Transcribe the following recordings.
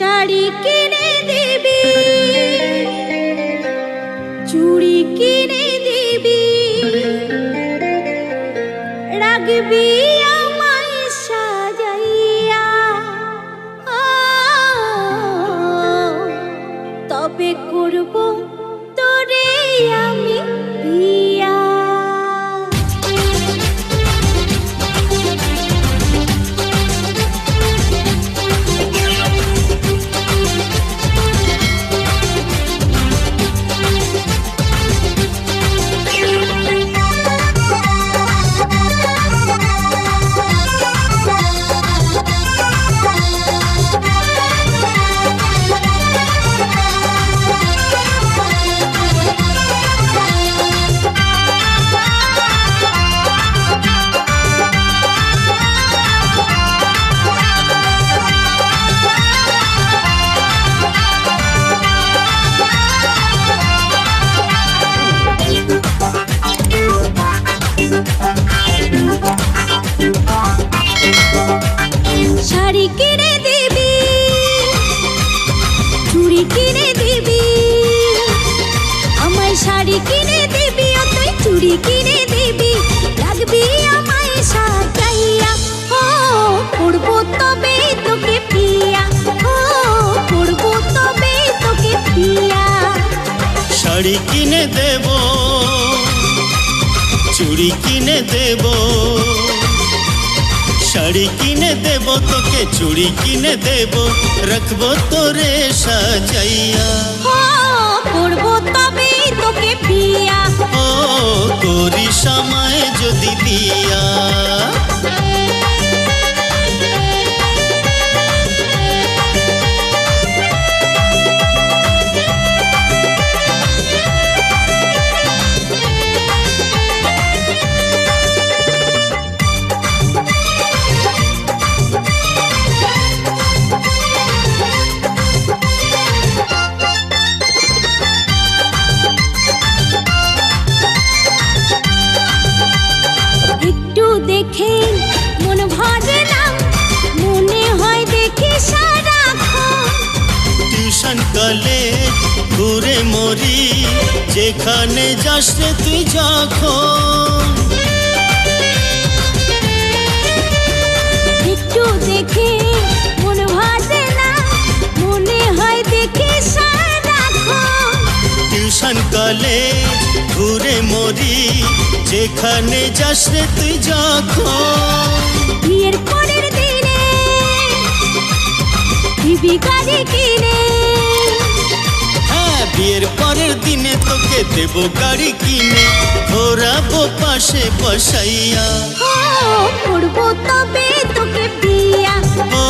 শাড়ি কিনে দিবি। চুড়ি কিনে দিবি। রাখবি আমায় সাজাইয়া। তবে করব তোরে তুই কিনে দিবি লাগবি আমায় সাজাইয়া। ও করব তবে তোকে পিয়া। ও করব তবে তোকে পিয়া। শাড়ি কিনে দেব চুড়ি কিনে দেব শাড়ি কিনে দেব তোকে চুড়ি কিনে দেব রাখব তোরে সাজাইয়া। কলেজ ঘুরে মরি যেখানে যাস রে তুই যখন। একটু দেখে মন ভরে না মনে হয় দেখি টিউশন কলেজ ঘুরে মরি যেখানে যাস রে তুই যখন। বিয়ের পরের দিনে কিনে বিয়ের পরের দিনে তোকে দেব গাড়ি কিনে। ঘোরাবো পাশে বসাইয়া। করব তবে তোকে বিয়া। ও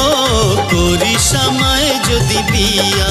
করি সময় যদি বিয়া।